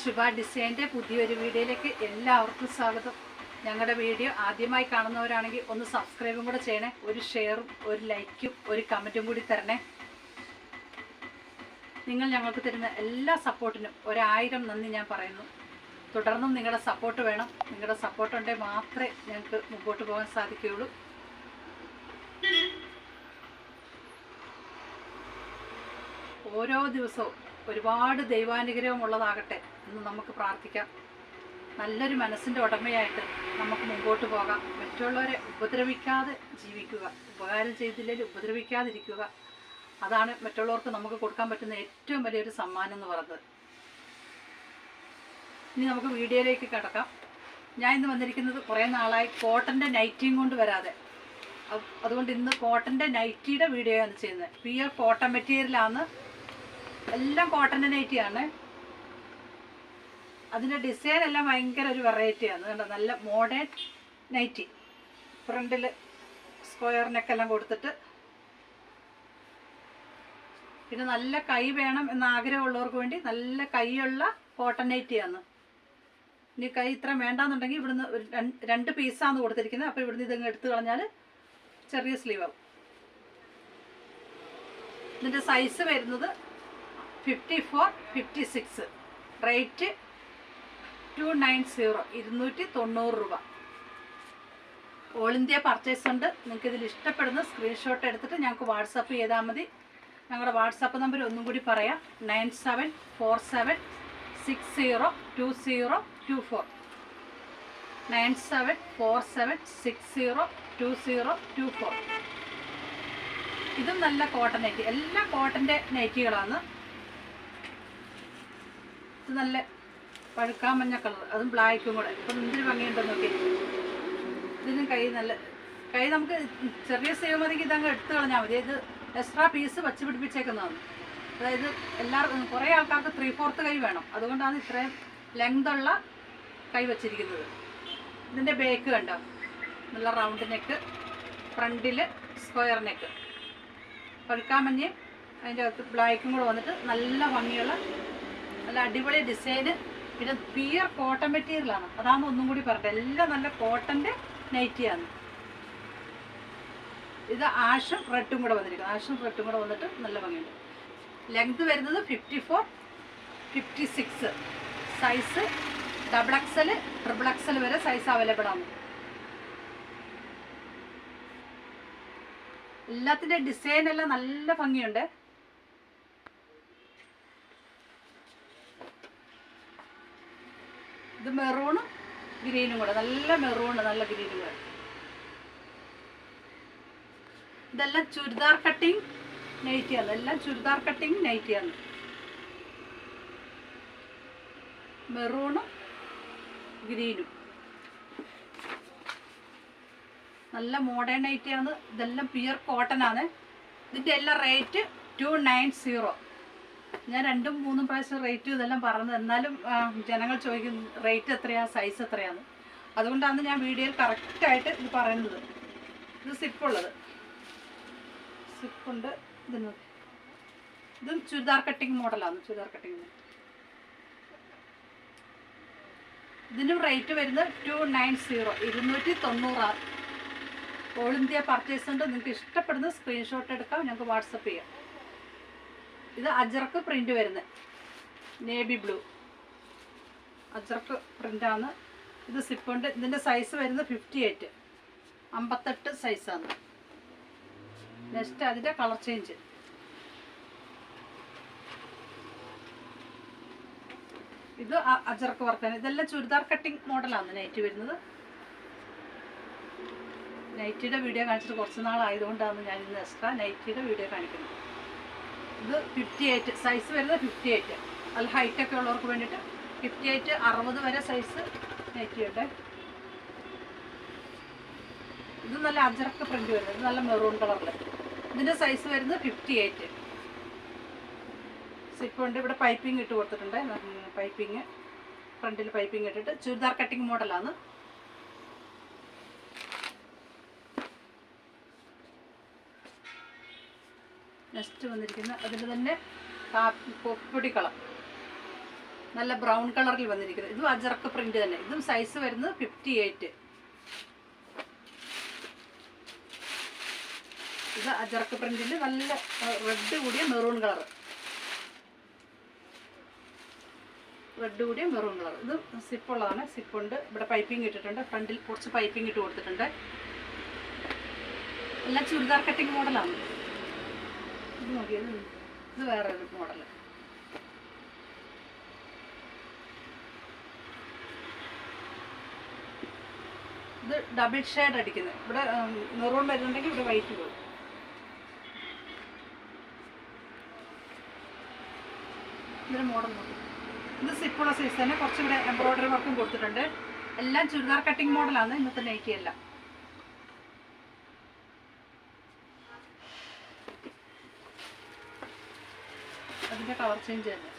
ശുഭ ഡിസൈന്റെ പുതിയൊരു വീഡിയോയിലേക്ക് എല്ലാവർക്കും സ്വാഗതം. ഞങ്ങളുടെ വീഡിയോ ആദ്യമായി കാണുന്നവരാണെങ്കിൽ ഒന്ന് സബ്സ്ക്രൈബും കൂടെ ചെയ്യണേ. ഒരു ഷെയറും ഒരു ലൈക്കും ഒരു കമന്റും കൂടി തരണേ. നിങ്ങൾ ഞങ്ങൾക്ക് തരുന്ന എല്ലാ സപ്പോർട്ടിനും ഒരായിരം നന്ദി ഞാൻ പറയുന്നു. തുടർന്നും നിങ്ങളുടെ സപ്പോർട്ട് വേണം. നിങ്ങളുടെ സപ്പോർട്ട് ഉണ്ടെങ്കിൽ മാത്രമേ ഞങ്ങൾക്ക് മുമ്പോട്ട് പോകാൻ സാധിക്കുകയുള്ളൂ. ഓരോ ദിവസവും ഒരുപാട് ദൈവാനുഗ്രഹം ഉള്ളതാകട്ടെ. എന്ന് നമുക്ക് പ്രാർത്ഥിക്കാം. നല്ലൊരു മനസ്സിന്റെ ഉടമയായിട്ട് നമുക്ക് മുമ്പോട്ട് പോകാം. മറ്റുള്ളവരെ ഉപദ്രവിക്കാതെ ജീവിക്കുക. ഉപകാരം ചെയ്തില്ലെങ്കിൽ ഉപദ്രവിക്കാതിരിക്കുക. അതാണ് മറ്റുള്ളവർക്ക് നമുക്ക് കൊടുക്കാൻ പറ്റുന്ന ഏറ്റവും വലിയൊരു സമ്മാനം എന്ന് പറയുന്നത്. ഇനി നമുക്ക് വീഡിയോയിലേക്ക് കിടക്കാം. ഞാൻ ഇന്ന് വന്നിരിക്കുന്നത് കുറേ നാളായി കോട്ടന്റെ നൈറ്റിയും കൊണ്ട് വരാതെ. അതുകൊണ്ട് ഇന്ന് കോട്ടന്റെ നൈറ്റിയുടെ വീഡിയോ ആണ് ചെയ്യുന്നത് പിയർ കോട്ടൺ മെറ്റീരിയലാണ് എല്ലാം കോട്ടന്റെ നൈറ്റിയാണ്. അതിന്റെ ഡിസൈൻ എല്ലാം ഭയങ്കര ഒരു വെറൈറ്റിയാണ് കണ്ടോ? നല്ല മോഡേൺ നൈറ്റി ഫ്രണ്ടിൽ സ്ക്വയർ നെക്കെല്ലാം കൊടുത്തിട്ട് പിന്നെ നല്ല കൈ വേണം എന്ന ആഗ്രഹമുള്ളവർക്ക് വേണ്ടി നല്ല കൈയുള്ള കോട്ടൺ നൈറ്റിയാണ് ഇനി കൈ ഇത്ര വേണ്ടാന്നുണ്ടെങ്കിൽ ഇവിടുന്ന് രണ്ട് പീസാണ് കൊടുത്തിരിക്കുന്നത്. അപ്പോൾ ഇവിടുന്ന് ഇതങ്ങ് എടുത്തു കളഞ്ഞാൽ ചെറിയ സ്ലീവ് ആവും. ഇതിന്റെ സൈസ് വരുന്നത് fifty four fifty six rate two nine zero ഇരുന്നൂറ്റി തൊണ്ണൂറ് രൂപ. ഓൾ ഇന്ത്യ പർച്ചേസ് ഉണ്ട്. നിങ്ങൾക്ക് ഇതിൽ ഇഷ്ടപ്പെടുന്ന സ്ക്രീൻഷോട്ട് എടുത്തിട്ട് ഞങ്ങൾക്ക് വാട്സപ്പ് ചെയ്താൽ മതി. ഞങ്ങളുടെ വാട്സപ്പ് നമ്പർ ഒന്നും കൂടി പറയാം. Nine seven four seven six zero two zero two four nine seven four seven six zero two zero two four ഇതും നല്ല കോട്ടൺ നൈറ്റി എല്ലാ കോട്ടന്റെ നൈറ്റികളാണ് ഇത് നല്ല പഴുക്കാൻ മഞ്ഞ കളർ അതും ബ്ലാക്കും കൂടെ. ഇപ്പം എന്തൊരു ഭംഗിയുണ്ടെന്ന് നോക്കി ഇതിനും കൈ നല്ല കൈ നമുക്ക് ചെറിയ സേവ് മതിക്ക് ഇതങ്ങ് എടുത്തു കളഞ്ഞാൽ മതി. ഇത് എക്സ്ട്രാ പീസ് വച്ച് പിടിപ്പിച്ചേക്കുന്നതാണ്. അതായത് എല്ലാവർക്കും കുറേ ആൾക്കാർക്ക് ത്രീ ഫോർത്ത് കൈ വേണം. അതുകൊണ്ടാണ് ഇത്രയും ലെങ്ത് ഉള്ള കൈ വച്ചിരിക്കുന്നത്. ഇതിന്റെ ബേക്ക് കണ്ടോ? നല്ല റൗണ്ട് നെക്ക് ഫ്രണ്ടിൽ സ്ക്വയർ നെക്ക് പഴുക്കാമഞ്ഞയും അതിന്റെ അകത്ത് ബ്ലാക്കും കൂടെ വന്നിട്ട് നല്ല ഭംഗിയുള്ള നല്ല അടിപൊളി ഡിസൈന് പിന്നെ പിയർ കോട്ടൺ മെറ്റീരിയലാണ് അതാണ് ഒന്നും കൂടി പറഞ്ഞത് എല്ലാം നല്ല കോട്ടന്റെ നൈറ്റിയാണ് ഇത് ആഷും റെഡും കൂടെ വന്നിരിക്കുന്നത് ആഷും റെഡും കൂടെ വന്നിട്ട് നല്ല ഭംഗിയുണ്ട്. ലെങ്ത് വരുന്നത് fifty four fifty six size double XL triple XL വരെ സൈസ് അവൈലബിൾ ആണ്. എല്ലാത്തിന്റെ ഡിസൈൻ എല്ലാം നല്ല ഭംഗിയുണ്ട്. ഇത് മെറൂണും ഗ്രീനും കൂടെ നല്ല മെറൂണ് നല്ല ഗ്രീനും കൂടെ. ഇതെല്ലാം ചുരിദാർ കട്ടിങ് നൈറ്റിയാണ് എല്ലാം ചുരിദാർ കട്ടിങ് നൈറ്റിയാണ്. മെറൂണും ഗ്രീനും. നല്ല മോഡേൺ നൈറ്റിയാണ് ഇതെല്ലാം പ്യുർ കോട്ടൺ ആണ്. ഇതിന്റെ എല്ലാം റേറ്റ് ടു നയൻ സീറോ ഞാൻ രണ്ടും മൂന്നും പ്രാവശ്യം റേറ്റ് ഇതെല്ലാം പറഞ്ഞത്. എന്നാലും ജനങ്ങൾ ചോദിക്കും റേറ്റ് എത്രയാ സൈസ് എത്രയാന്ന്. അതുകൊണ്ടാണ് ഞാൻ വീഡിയോയിൽ കറക്റ്റായിട്ട് ഇത് പറയുന്നത്. ഇത് സിപ്പുള്ളത് സിപ്പുണ്ട് ഇതിന് ഇതും ചുരിദാർ കട്ടിങ് മോഡലാണ് ചുരിദാർ കട്ടിങ് ഇതിനും റേറ്റ് വരുന്നത് ടു നയൻ സീറോ ഇരുന്നൂറ്റി തൊണ്ണൂറാറ് ഓൾ ഇന്ത്യ പർച്ചേസ് ഉണ്ട്. നിങ്ങൾക്ക് ഇഷ്ടപ്പെടുന്ന സ്ക്രീൻഷോട്ട് എടുക്കാം. ഞങ്ങൾക്ക് വാട്സപ്പ് ചെയ്യാം. ഇത് അജർക്ക് പ്രിന്റ് വരുന്നത്. നേവി ബ്ലൂ അജർക്ക് പ്രിന്റാണ് ഇത് സിപ്പുണ്ട് ഇതിന്റെ സൈസ് വരുന്നത് ഫിഫ്റ്റി എയ്റ്റ് അമ്പത്തെട്ട് സൈസാണ് നെക്സ്റ്റ് അതിന്റെ കളർ ചേഞ്ച് ഇത് അജർക്ക് വർക്കാണ് ഇതെല്ലാം ചുരിദാർ കട്ടിങ് മോഡലാണ് നൈറ്റ് വരുന്നത്. നൈറ്റിയുടെ വീഡിയോ കാണിച്ചിട്ട് കുറച്ച് നാളായതുകൊണ്ടാണ് ഞാൻ ഇന്ന് എക്സ്ട്രാ നൈറ്റിയുടെ വീഡിയോ കാണിക്കുന്നത്. ഇത് ഫിഫ്റ്റി എയ്റ്റ് സൈസ് വരുന്നത് ഫിഫ്റ്റി എയ്റ്റ് അതിൽ ഹൈറ്റ് ഒക്കെ ഉള്ളവർക്ക് വേണ്ടിയിട്ട് ഫിഫ്റ്റി എയ്റ്റ് അറുപത് വരെ സൈസ് നെറ്റിയുണ്ട് ഇത് നല്ല അജറക്ക പ്രിന്റ് വരുന്നത്. ഇത് നല്ല മെറൂൺ കളറിൽ ഇതിന്റെ സൈസ് വരുന്നത് ഫിഫ്റ്റി എയ്റ്റ് സിപ്പുണ്ട് ഇവിടെ പൈപ്പിംഗ് ഇട്ട് കൊടുത്തിട്ടുണ്ട്. പൈപ്പിംഗ് ഫ്രണ്ടിൽ പൈപ്പിംഗ് ഇട്ടിട്ട്. ചുരിദാർ കട്ടിങ് മോഡലാണ് നെക്സ്റ്റ് വന്നിരിക്കുന്നത് അതിൽ തന്നെ കാപ്പി പൊപ്പൊടി കളർ. നല്ല ബ്രൗൺ കളറിൽ വന്നിരിക്കുന്നത് ഇതും അജറക്ക് പ്രിന്റ് തന്നെ. ഇതും സൈസ് വരുന്നത് ഫിഫ്റ്റി എയ്റ്റ് ഇത് അജറക്ക് പ്രിന്റിൽ നല്ല റെഡ് കൂടിയ മെറൂൺ കളർ റെഡ് കൂടിയ മെറൂൺ കളർ ഇത് സിപ്പുള്ളതാണ് സിപ്പുണ്ട് ഇവിടെ പൈപ്പിംഗ് ഇട്ടിട്ടുണ്ട്. ഫ്രണ്ടിൽ കുറച്ച് പൈപ്പിംഗ് ഇട്ട് കൊടുത്തിട്ടുണ്ട്. എല്ലാം ചുരിദാർ കട്ടിങ് മോഡലാണ് ഇത് നോക്കിയത് ഇത് വേറെ ഒരു മോഡൽ ഇത് ഡബിൾ ഷെയ്ഡ് അടിക്കുന്നത് ഇവിടെ മെറൂൺ വരുന്നുണ്ടെങ്കിൽ ഇവിടെ വൈറ്റ് പോകും ഇതിന് മോഡൽ നോക്കി ഇത് സിപ്പുള്ള സൈസ് തന്നെ. കുറച്ചിവിടെ എംബ്രോയ്ഡറി വർക്കും കൊടുത്തിട്ടുണ്ട്. എല്ലാം ചുരിദാർ കട്ടിങ് മോഡലാണ് ഇന്നത്തെ നൈറ്റി കളർ ചേഞ്ച് തന്നെ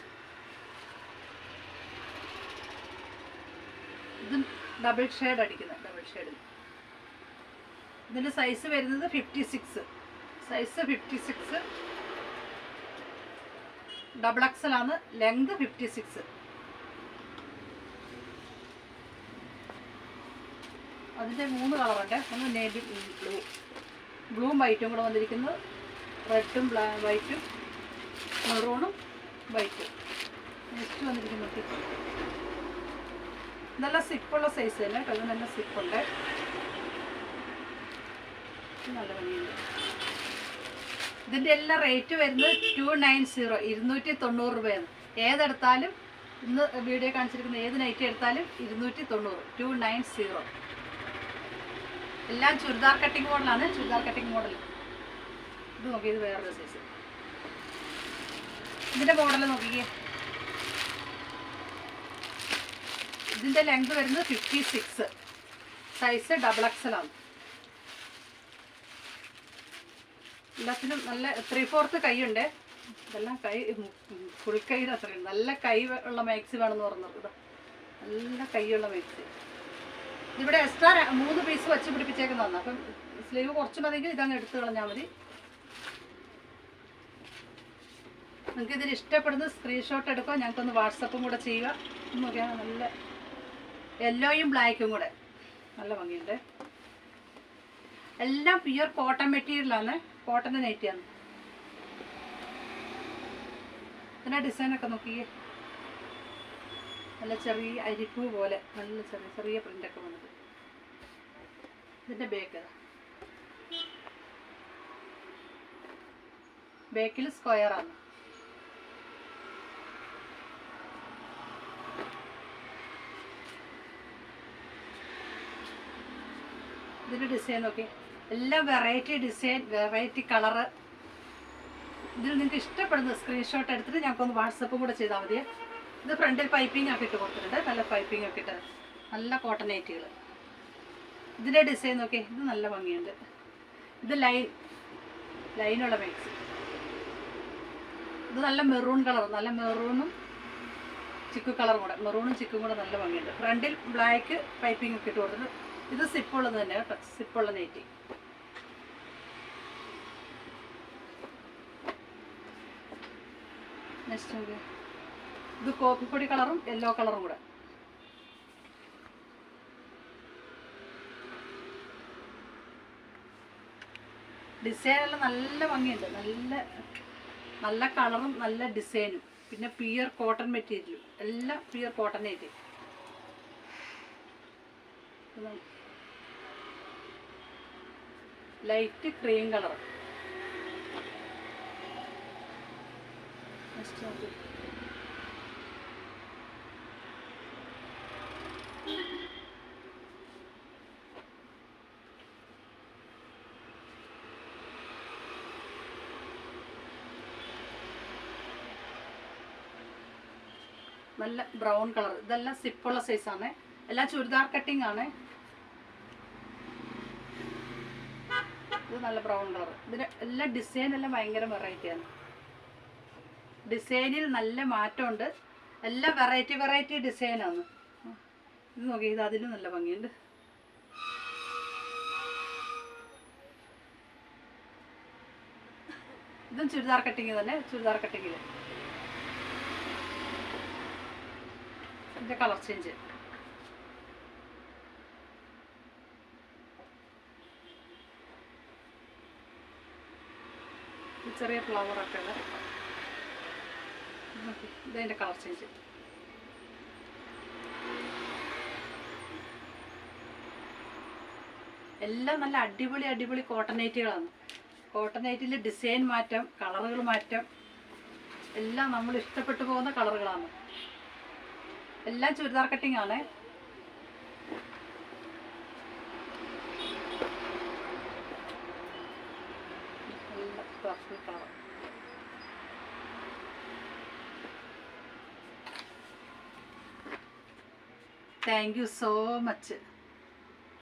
ഇത് ഡബിൾ ഷെയ്ഡ് അടിക്കുന്നത് ഡബിൾ ഷെയ്ഡ് ഇതിന്റെ സൈസ് വരുന്നത് fifty six size fifty six double XL ആണ് ലെങ്ത് ഫിഫ്റ്റി സിക്സ് അതിന്റെ മൂന്ന് കളറുണ്ട് ഒന്ന് നേവി ബ്ലൂ ബ്ലൂവും വൈറ്റും കൂടെ വന്നിരിക്കുന്നത്. റെഡും ബ്ലാ വൈറ്റും മെറൂണും വൈറ്റും. നെക്സ്റ്റ് വന്നിരിക്കുന്നത് നല്ല സിപ്പുള്ള സൈസ് തന്നെ കേട്ടോ. നല്ല സിപ്പുണ്ട്. നല്ല ഭംഗിയുണ്ട്. ഇതിന്റെ എല്ലാ റേറ്റ് വരുന്നത് ടു നയൻ സീറോ ഇരുന്നൂറ്റി തൊണ്ണൂറ് രൂപയാണ്. ഏതെടുത്താലും ഇന്ന് വീഡിയോ കാണിച്ചിരിക്കുന്ന ഏത് നൈറ്റ് എടുത്താലും ഇരുന്നൂറ്റി തൊണ്ണൂറ് ടു നയൻ സീറോ എല്ലാം ചുരിദാർ കട്ടിങ് മോഡലാണ് ചുരിദാർ കട്ടിങ് മോഡൽ ഇത് നോക്കി ഇത് വേറൊരു സൈസ് ഇതിന്റെ മോഡൽ നോക്കിക്കേ. ഇതിന്റെ ലെങ്ത് വരുന്നത് fifty six size double XL ആണ്. എല്ലാത്തിനും നല്ല ത്രീ ഫോർത്ത് കൈയുണ്ട് ഇതെല്ലാം കൈ ഫുൾ അത്രയും നല്ല കൈ ഉള്ള മാക്സി വേണമെന്ന് പറഞ്ഞത് നല്ല കൈയുള്ള മാക്സി ഇവിടെ എക്സ്ട്രാ മൂന്ന് പീസ് വെച്ച് പിടിപ്പിച്ചേക്കുന്നതാണ്. അപ്പം സ്ലീവ് കുറച്ച് മതിയെങ്കിൽ ഇതങ്ങ് എടുത്ത് കളഞ്ഞാൽ മതി. നിങ്ങൾക്ക് ഇതിൽ ഇഷ്ടപ്പെടുന്ന സ്ക്രീൻഷോട്ട് എടുക്കുക ഞങ്ങൾക്കൊന്ന് വാട്സപ്പും കൂടെ ചെയ്യുക. നോക്കിയാൽ നല്ല യെല്ലോയും ബ്ലാക്കും കൂടെ. നല്ല ഭംഗിയുണ്ട്. എല്ലാം പ്യുവർ കോട്ടൺ മെറ്റീരിയലാണ് കോട്ടന്റെ നൈറ്റിയാണ് ഇതിന്റെ ഡിസൈനൊക്കെ നോക്കിയേ? നല്ല ചെറിയ അരിപ്പൂ പോലെ നല്ല ചെറിയ ചെറിയ പ്രിന്റൊക്കെ വന്നത്. ഇതിന്റെ ബേക്ക് ബേക്കിൽ സ്ക്വയറാണ് ഇതിന്റെ ഡിസൈൻ നോക്കി. എല്ലാം വെറൈറ്റി ഡിസൈൻ വെറൈറ്റി കളറ് ഇതിൽ നിങ്ങൾക്ക് ഇഷ്ടപ്പെടുന്ന സ്ക്രീൻഷോട്ട് എടുത്തിട്ട് ഞങ്ങൾക്കൊന്ന് വാട്സപ്പും കൂടെ ചെയ്താൽ മതി. ഇത് ഫ്രണ്ടിൽ പൈപ്പിംഗ് ഒക്കെ ഇട്ട് കൊടുത്തിട്ടുണ്ട്. നല്ല പൈപ്പിംഗ് ഒക്കെ ഇട്ട് നല്ല കോട്ടൺ നൈറ്റുകൾ ഇതിന്റെ ഡിസൈൻ നോക്കി. ഇത് നല്ല ഭംഗിയുണ്ട്. ഇത് ലൈൻ ലൈനുള്ള മാക്സി ഇത് നല്ല മെറൂൺ കളർ നല്ല മെറൂണും ചിക്കു കളറും കൂടെ. മെറൂണും ചിക്കും കൂടെ നല്ല ഭംഗിയുണ്ട്. ഫ്രണ്ടിൽ ബ്ലാക്ക് പൈപ്പിംഗ് ഒക്കെ ഇട്ട് കൊടുത്തിട്ട് ഇത് സിപ്പുള്ളത് തന്നെ കേട്ടോ. സിപ്പുള്ള നെറ്റി. ഇത് കോപ്പിപ്പൊടി കളറും യെല്ലോ കളറും കൂടെ. ഡിസൈൻ എല്ലാം നല്ല ഭംഗിയുണ്ട്. നല്ല നല്ല കളറും നല്ല ഡിസൈനും പിന്നെ പിയർ കോട്ടൺ മെറ്റീരിയലും എല്ലാം പിയർ കോട്ടൺ ആയിട്ട് ലൈറ്റ് ക്രീം കളർ. നല്ല ബ്രൗൺ കളർ. ഇതെല്ലാം സിപ്പുള്ള സൈസാണ് എല്ലാം ചുരിദാർ കട്ടിംഗ് ആണ്. ഇത് നല്ല ബ്രൗൺ കളർ ഇതിന് എല്ലാ ഡിസൈൻ എല്ലാം ഭയങ്കര വെറൈറ്റിയാണ് ഡിസൈനിൽ നല്ല മാറ്റമുണ്ട്. എല്ലാ വെറൈറ്റി വെറൈറ്റി ഡിസൈനാണ് ഇത് നോക്കി ഇത് അതിലും നല്ല ഭംഗിയുണ്ട്. ഇതും ചുരിദാർ കട്ടിങ് തന്നെ ചുരിദാർ കട്ടിങ്ങിൽ ഇതിന്റെ കളർ ചേഞ്ച് ചെറിയ ഫ്ലവറൊക്കെ ഉള്ള ഇതതിന്റെ കളർ ചേഞ്ച് എല്ലാം നല്ല അടിപൊളി അടിപൊളി കോട്ടൺ നൈറ്റുകളാണ് കോട്ടൺ നൈറ്റിൽ ഡിസൈൻ മാറ്റം കളറുകൾ മാറ്റം എല്ലാം നമ്മൾ ഇഷ്ടപ്പെട്ടു പോകുന്ന കളറുകളാണ് എല്ലാം churidar cutting Thank you so much.